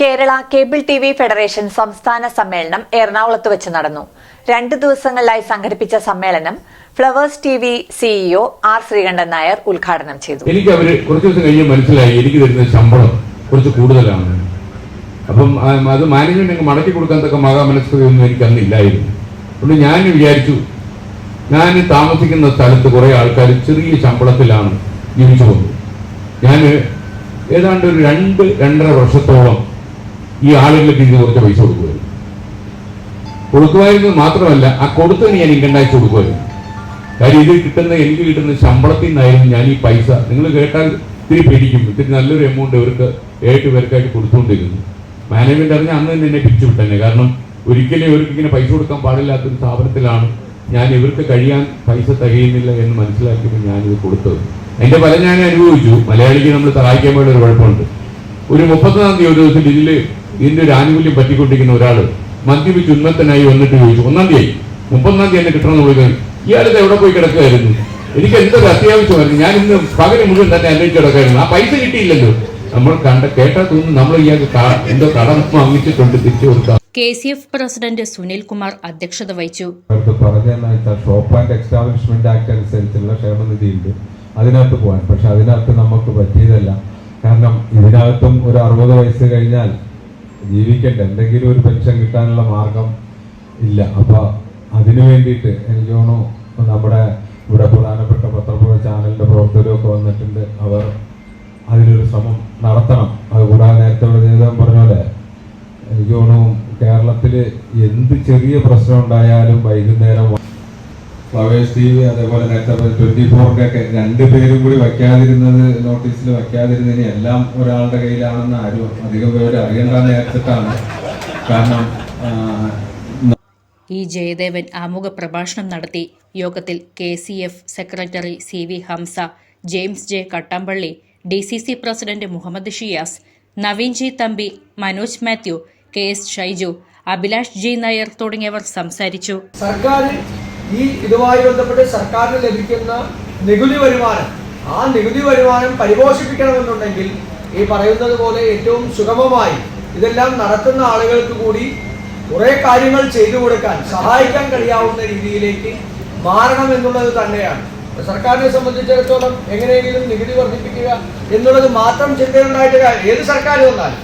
Kerala cable T V federation സംസ്ഥാന സമ്മേളനം എറണാകുളത്ത് വെച്ച് നടന്നു. രണ്ട് ദിവസങ്ങളിലായി സംഘടിപ്പിച്ച സമ്മേളനം flowers T V CEO R Sreekantan Nair ഉദ്ഘാടനം ചെയ്തു. എനിക്ക് അവർ കുറച്ച് ദിവസം കഴിഞ്ഞ് മനസ്സിലായി എനിക്ക് തരുന്ന ശമ്പളം കുറച്ച് കൂടുതലാണ്. അപ്പം അത് മാനേജ്മെന്റ് മടക്കി കൊടുക്കാൻ തക്ക മഹാമനസ്കതയൊന്നും എനിക്ക് അന്ന് ഇല്ലായിരുന്നു. അതുകൊണ്ട് ഞാൻ വിചാരിച്ചു ഞാൻ താമസിക്കുന്ന സ്ഥലത്ത് കുറേ ആൾക്കാർ ചെറിയ ശമ്പളത്തിലാണ് ജീവിച്ചു പോകുന്നത്. ഞാൻ ഏതാണ്ട് ഒരു രണ്ട് രണ്ടര വർഷത്തോളം ഈ ആളുകളെ ഇത് കുറച്ച് പൈസ കൊടുക്കുമായിരുന്നു. കൊടുക്കുമായിരുന്നു മാത്രമല്ല ആ കൊടുത്തതിന് ഞാൻ ഇൻകം ടാക്സ് കൊടുക്കുമായിരുന്നു. കാര്യം ഇത് കിട്ടുന്ന എനിക്ക് കിട്ടുന്ന ശമ്പളത്തിൽ നിന്നായിരുന്നു ഞാൻ ഈ പൈസ. നിങ്ങൾ കേട്ടാൽ ഇത്തിരി പേടിക്കും. ഇത്തിരി നല്ലൊരു എമൗണ്ട് ഇവർക്ക് ഏട്ട് പേർക്കായിട്ട് കൊടുത്തുകൊണ്ടിരുന്നു മാനേജ്മെന്റ് അറിഞ്ഞ അന്ന് തന്നെ എന്നെ പിരിച്ചു വിട്ടന്നെ കാരണം ഒരിക്കലും ഇവർക്ക് ഇങ്ങനെ പൈസ കൊടുക്കാൻ പാടില്ലാത്തൊരു സ്ഥാപനത്തിലാണ് ഞാൻ ഇവർക്ക് കഴിയാൻ പൈസ തികയുന്നില്ല എന്ന് മനസ്സിലാക്കിയപ്പോൾ ഞാനിത് കൊടുത്തത്. അതിന്റെ ഫലം ഞാൻ അനുഭവിച്ചു. മലയാളിക്ക് നമ്മൾ സഹായിക്കാൻ വേണ്ട ഒരു കുഴപ്പമുണ്ട്. ഒരു മുപ്പത്തൊന്നാം തീയതി ഒരു ദിവസം ഇതിൽ ഇതിന്റെ ഒരു ആനുകൂല്യം പറ്റിക്കൊണ്ടിരിക്കുന്ന ഒരാൾ മദ്യപിച്ച് ഉന്മത്തനായി വന്നിട്ട് ചോദിച്ചു ഒന്നാം തീയതി മുപ്പതാം തീയതി എന്നെ കിട്ടണമെന്ന് വിളിക്കുന്നത് ഇയാളിത് എവിടെ പോയി കിടക്കുകയായിരുന്നു. എനിക്ക് എന്തൊരു അത്യാവശ്യമായിരുന്നു ഞാൻ ഇന്ന് പകൽ മുഴുവൻ തന്നെ അന്വേഷിച്ച് കിടക്കായിരുന്നു ആ പൈസ കിട്ടിയില്ലല്ലോ. നമ്മൾ കണ്ട കേട്ടാ തോന്നുന്നു നമ്മൾ ഇയാൾക്ക് എന്തോ കടം വാങ്ങിച്ചിട്ടുണ്ട് തിരിച്ചു കൊടുക്കാം. K C F president Sunil Kumar അധ്യക്ഷത വഹിച്ചു. ഷോപ്പ് ആൻഡ് എക്സ്റ്റാബ്ലിഷ്മെന്റ് ആക്ട് അനുസരിച്ചുള്ള ക്ഷേമനിധി ഉണ്ട് അതിനകത്ത് പോകാൻ. പക്ഷെ അതിനകത്ത് നമുക്ക് പറ്റിയതല്ല. കാരണം ഇതിനകത്തും ഒരു അറുപത് വയസ്സ് കഴിഞ്ഞാൽ ജീവിക്കട്ടെ എന്തെങ്കിലും ഒരു പെൻഷൻ കിട്ടാനുള്ള മാർഗം ഇല്ല. അപ്പോൾ അതിനു വേണ്ടിയിട്ട് എനിക്ക് തോന്നുന്നു നമ്മുടെ ഇവിടെ പ്രധാനപ്പെട്ട പത്രപ്പുഴ ചാനലിന്റെ പ്രവർത്തകരൊക്കെ വന്നിട്ടുണ്ട്. അവർ അതിനൊരു ശ്രമം നടത്തണം. അതുകൂടാതെ നേരത്തെ ഇവിടെ ജയദേവൻ പറഞ്ഞ പോലെ എനിക്ക് തോന്നുന്നു കേരളത്തിൽ എന്ത് ചെറിയ പ്രശ്നം ഉണ്ടായാലും വൈകുന്നേരം ഫ്ലവേഴ്സ് ടി വി അതേപോലെ നേരത്തെ ട്വന്റി ഫോറിന്റെ ഒക്കെ രണ്ടുപേരും കൂടി വയ്ക്കാതിരുന്നത് നോട്ടീസിൽ വയ്ക്കാതിരുന്നതിന് എല്ലാം ഒരാളുടെ കയ്യിലാണെന്ന് ആരും അധികം പേര് അറിയണ്ട നേരത്തിട്ടാണ് കാരണം ഇ ജയദേവൻ ആമുഖ പ്രഭാഷണം നടത്തി. യോഗത്തിൽ K C F secretary C V Hamsa James J Kattampally D C C president Muhammad Shiyas Naveen G Thampi Manoj Mathew K S Shaiju Abhilash G Nair തുടങ്ങിയവർ സംസാരിച്ചു. സർക്കാർ ഈ ഇതുമായി ബന്ധപ്പെട്ട് സർക്കാരിന് ലഭിക്കുന്ന നികുതി വരുമാനം ആ നികുതി വരുമാനം പരിപോഷിപ്പിക്കണമെന്നുണ്ടെങ്കിൽ ഈ പറയുന്നത് പോലെ ഏറ്റവും സുഗമമായി ഇതെല്ലാം നടത്തുന്ന ആളുകൾക്ക് കൂടി കുറേ കാര്യങ്ങൾ ചെയ്തു കൊടുക്കാൻ സഹായിക്കാൻ കഴിയാവുന്ന രീതിയിലേക്ക് മാറണം എന്നുള്ളത് തന്നെയാണ്. സർക്കാരിനെ സംബന്ധിച്ചിടത്തോളം എങ്ങനെയെങ്കിലും നികുതി വർദ്ധിപ്പിക്കുക എന്നുള്ളത് മാത്രം ചിന്തയുണ്ടായിട്ട് ഏത് സർക്കാർ വന്നാലും.